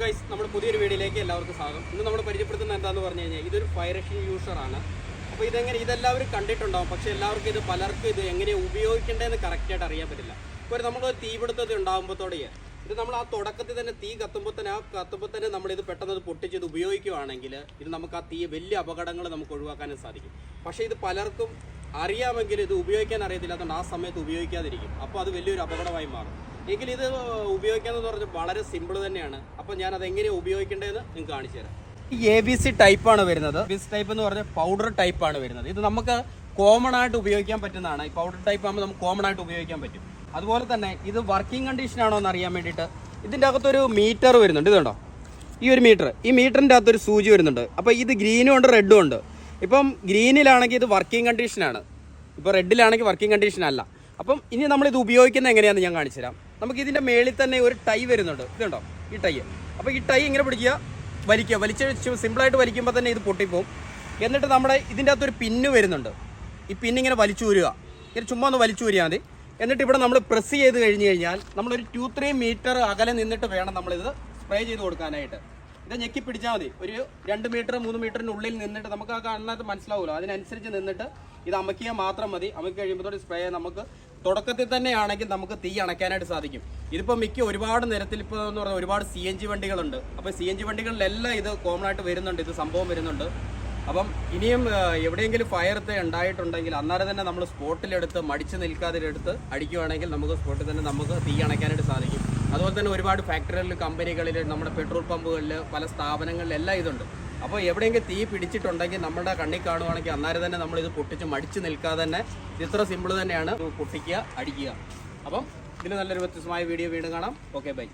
Guys നമ്മുടെ പുതിയൊരു വീഡിയോയിലേക്ക് എല്ലാവർക്കും സ്വാഗതം. ഇന്ന് നമ്മൾ പരിചയപ്പെടുത്തുന്നത് എന്താന്ന് പറഞ്ഞു കഴിഞ്ഞാൽ ഇതൊരു ഫയർ എക്ഷൻ യൂസറാണ് അപ്പോൾ ഇതെങ്ങനെ ഇതെല്ലാവരും കണ്ടിട്ടുണ്ടാവും. പക്ഷേ എല്ലാവർക്കും ഇത് പലർക്കും ഇത് എങ്ങനെ ഉപയോഗിക്കേണ്ടതെന്ന് കറക്റ്റായിട്ട് അറിയാൻ പറ്റില്ല. ഇപ്പോൾ നമ്മൾ തീപിടുത്തത് ഉണ്ടാകുമ്പോഴത്തോടെ ഇത് നമ്മൾ ആ തുടക്കത്തിൽ തന്നെ തീ കത്തുമ്പോൾ തന്നെ ആ കത്തുമ്പോൾ തന്നെ നമ്മൾ ഇത് പെട്ടെന്ന് പൊട്ടിച്ച് ഇത് ഉപയോഗിക്കുകയാണെങ്കിൽ ഇത് നമുക്ക് ആ തീ വലിയ അപകടങ്ങൾ നമുക്ക് ഒഴിവാക്കാനും സാധിക്കും. പക്ഷേ ഇത് പലർക്കും അറിയാമെങ്കിൽ ഇത് ഉപയോഗിക്കാൻ അറിയത്തില്ലാത്തതുകൊണ്ട് ആ സമയത്ത് ഉപയോഗിക്കാതിരിക്കും. അപ്പോൾ അത് വലിയൊരു അപകടമായി മാറും. എങ്കിൽ ഇത് ഉപയോഗിക്കാന്ന് പറഞ്ഞ വളരെ സിമ്പിൾ തന്നെയാണ്. അപ്പോൾ ഞാൻ അത് എങ്ങനെയാണ് ഉപയോഗിക്കേണ്ടതെന്ന് നിങ്ങൾക്ക് കാണിച്ചു തരാം. എ ബി സി ടൈപ്പാണ് വരുന്നത്. ബിസ് ടൈപ്പ് എന്ന് പറഞ്ഞാൽ പൗഡർ ടൈപ്പ് ആണ് വരുന്നത്. ഇത് നമുക്ക് കോമൺ ആയിട്ട് ഉപയോഗിക്കാൻ പറ്റുന്നതാണ്. ഈ പൗഡർ ടൈപ്പ് ആകുമ്പോൾ നമുക്ക് കോമൺ ആയിട്ട് ഉപയോഗിക്കാൻ പറ്റും. അതുപോലെ തന്നെ ഇത് വർക്കിംഗ് കണ്ടീഷൻ ആണോ എന്ന് അറിയാൻ വേണ്ടിയിട്ട് ഇതിന്റെ അകത്തൊരു മീറ്റർ വരുന്നുണ്ട്. ഇതുണ്ടോ ഈ ഒരു മീറ്റർ ഈ മീറ്ററിന്റെ അകത്തൊരു സൂചി വരുന്നുണ്ട്. അപ്പോൾ ഇത് ഗ്രീനും ഉണ്ട് റെഡും ഉണ്ട്. ഇപ്പം ഗ്രീനിലാണെങ്കിൽ ഇത് വർക്കിംഗ് കണ്ടീഷനാണ് ഇപ്പോൾ റെഡിലാണെങ്കിൽ വർക്കിംഗ് കണ്ടീഷൻ അല്ല. അപ്പം ഇനി നമ്മളിത് ഉപയോഗിക്കുന്നത് എങ്ങനെയാണെന്ന് ഞാൻ കാണിച്ചു തരാം. നമുക്ക് ഇതിന്റെ മേളിൽ തന്നെ ഒരു ടൈ വരുന്നുണ്ട്. ഇതുണ്ടോ? ഈ ടൈ. അപ്പോൾ ഈ ടൈ ഇങ്ങനെ പിടിക്കുക വലിക്കുക. വലിച്ച് സിമ്പിളായിട്ട് വലിക്കുമ്പോൾ തന്നെ ഇത് പൊട്ടിപ്പോവും. എന്നിട്ട് നമ്മുടെ ഇതിന്റെ അകത്തൊരു പിന്ന് വരുന്നുണ്ട്. ഈ പിന്നിങ്ങനെ വലിച്ചു ഊരുക. ഇങ്ങനെ ചുമ്മാ ഒന്ന് വലിച്ചു ഊരിയാൽ മതി. എന്നിട്ട് ഇവിടെ നമ്മൾ പ്രസ് ചെയ്ത് കഴിഞ്ഞ് കഴിഞ്ഞാൽ നമ്മളൊരു ടു ത്രീ മീറ്റർ അകലെ നിന്നിട്ട് വേണം നമ്മളിത് സ്പ്രേ ചെയ്ത് കൊടുക്കാനായിട്ട്. ഇത് ഞെക്കി പിടിച്ചാൽ മതി. ഒരു രണ്ട് മീറ്റർ മൂന്ന് മീറ്ററിനുള്ളിൽ നിന്നിട്ട് നമുക്ക് ആ കാണുന്നത് മനസ്സിലാവുമല്ലോ അതിനനുസരിച്ച് നിന്നിട്ട് ഇത് അമക്കിയാൽ മാത്രം മതി. അമക്കി കഴിയുമ്പോൾ സ്പ്രേ നമുക്ക് തുടക്കത്തിൽ തന്നെയാണെങ്കിൽ നമുക്ക് തീ അണയ്ക്കാനായിട്ട് സാധിക്കും. ഇതിപ്പോൾ മിക്ക ഒരുപാട് നിരത്തിൽ ഇപ്പോൾ എന്ന് പറഞ്ഞാൽ ഒരുപാട് സി എൻ ജി വണ്ടികളുണ്ട്. അപ്പോൾ സി എൻ ജി വണ്ടികളിലെല്ലാം ഇത് കോമൺ ആയിട്ട് വരുന്നുണ്ട്. ഇത് സംഭവം വരുന്നുണ്ട്. അപ്പം ഇനിയും എവിടെയെങ്കിലും ഫയർ ഉണ്ടായിട്ടുണ്ടെങ്കിൽ അന്നേരം തന്നെ നമ്മൾ സ്പോട്ടിലെടുത്ത് മടിച്ച് നിൽക്കാതെ എടുത്ത് അടിക്കുവാണെങ്കിൽ നമുക്ക് സ്പോട്ടിൽ തന്നെ നമുക്ക് തീ അണയ്ക്കാനായിട്ട് സാധിക്കും. അതുപോലെ തന്നെ ഒരുപാട് ഫാക്ടറികളിൽ കമ്പനികളിൽ നമ്മുടെ പെട്രോൾ പമ്പുകളിൽ പല സ്ഥാപനങ്ങളിൽ എല്ലാം ഇതുണ്ട്. അപ്പോൾ എവിടെയെങ്കിലും തീ പിടിച്ചിട്ടുണ്ടെങ്കിൽ നമ്മുടെ കണ്ണി കാണുവാണെങ്കിൽ അന്നേരം തന്നെ നമ്മൾ ഇത് പൊട്ടിച്ച് മടിച്ച് നിൽക്കാതെ തന്നെ ഇത്ര സിമ്പിൾ തന്നെയാണ് പൊട്ടിക്കുക അടിക്കുക. അപ്പം ഇതിന് നല്ലൊരു വ്യത്യസ്തമായ വീഡിയോ വീണ്ടും കാണാം. Okay bye